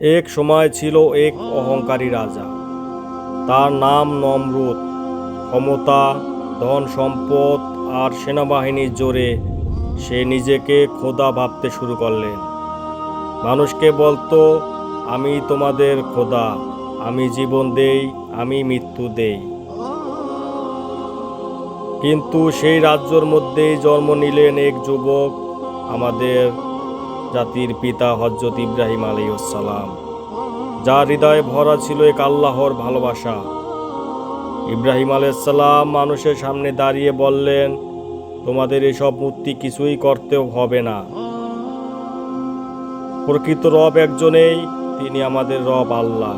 এক সময় ছিল এক অহংকারী রাজা। তার নাম নমরুদ। ক্ষমতা, ধন সম্পদ আর সেনাবাহিনীর জোরে সে নিজেকে খোদা ভাবতে শুরু করলেন। মানুষকে বলতো, আমি তোমাদের খোদা, আমি জীবন দেই, আমি মৃত্যু দেই। কিন্তু সেই রাজ্যর মধ্যেই জন্ম নিলেন এক যুবক, আমাদের জাতির পিতা হজরত ইব্রাহিম আলাইসালাম যার হৃদয়ে ভরা ছিল এক আল্লাহর ভালোবাসা। ইব্রাহিম আলাইসাল্লাম মানুষের সামনে দাঁড়িয়ে বললেন, তোমাদের এসব মূর্তি কিছুই করতে হবে না। প্রকৃত রব একজনেই, তিনি আমাদের রব আল্লাহ।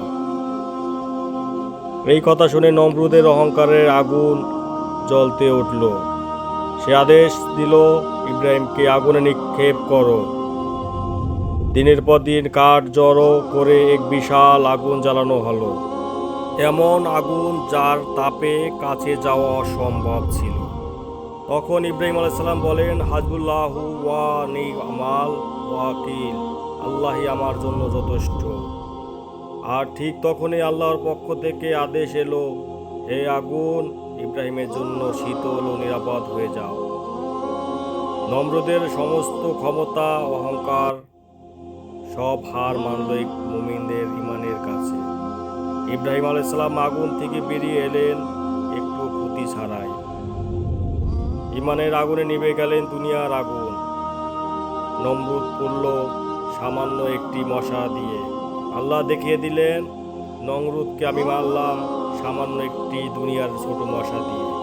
এই কথা শুনে নমরুদের অহংকারের আগুন জ্বলতে উঠল। সে আদেশ দিল, ইব্রাহিমকে আগুনে নিক্ষেপ করো। দিনের পর দিন কাঠ জড়ো করে এক বিশাল আগুন জ্বালানো হলো। এমন আগুন যার তাপে কাছে যাওয়া অসম্ভব ছিল। তখন ইব্রাহিম আলাইসাল্লাম বলেন, হাজবুল্লাহু ওয়া নি আমাল ওয়াকিল, আল্লাহই আমার জন্য যথেষ্ট। আর ঠিক তখনই আল্লাহর পক্ষ থেকে আদেশ এলো, হে আগুন, ইব্রাহিমের জন্য শীতল ও নিরাপদ হয়ে যাও। নম্রদের সমস্ত ক্ষমতা, অহংকার সব হার মানল মুমিনদের ইমানের কাছে। ইব্রাহিম আলাইসাল্লাম আগুন থেকে বেরিয়ে এলেন একটু ক্ষতি ছাড়াই। ইমানের আগুনে নিভে গেলেন দুনিয়ার আগুন। নমরুদ পড়ল সামান্য একটি মশা দিয়ে। আল্লাহ দেখিয়ে দিলেন, নমরুদকে আমি মারলাম সামান্য একটি দুনিয়ার ছোট মশা দিয়ে।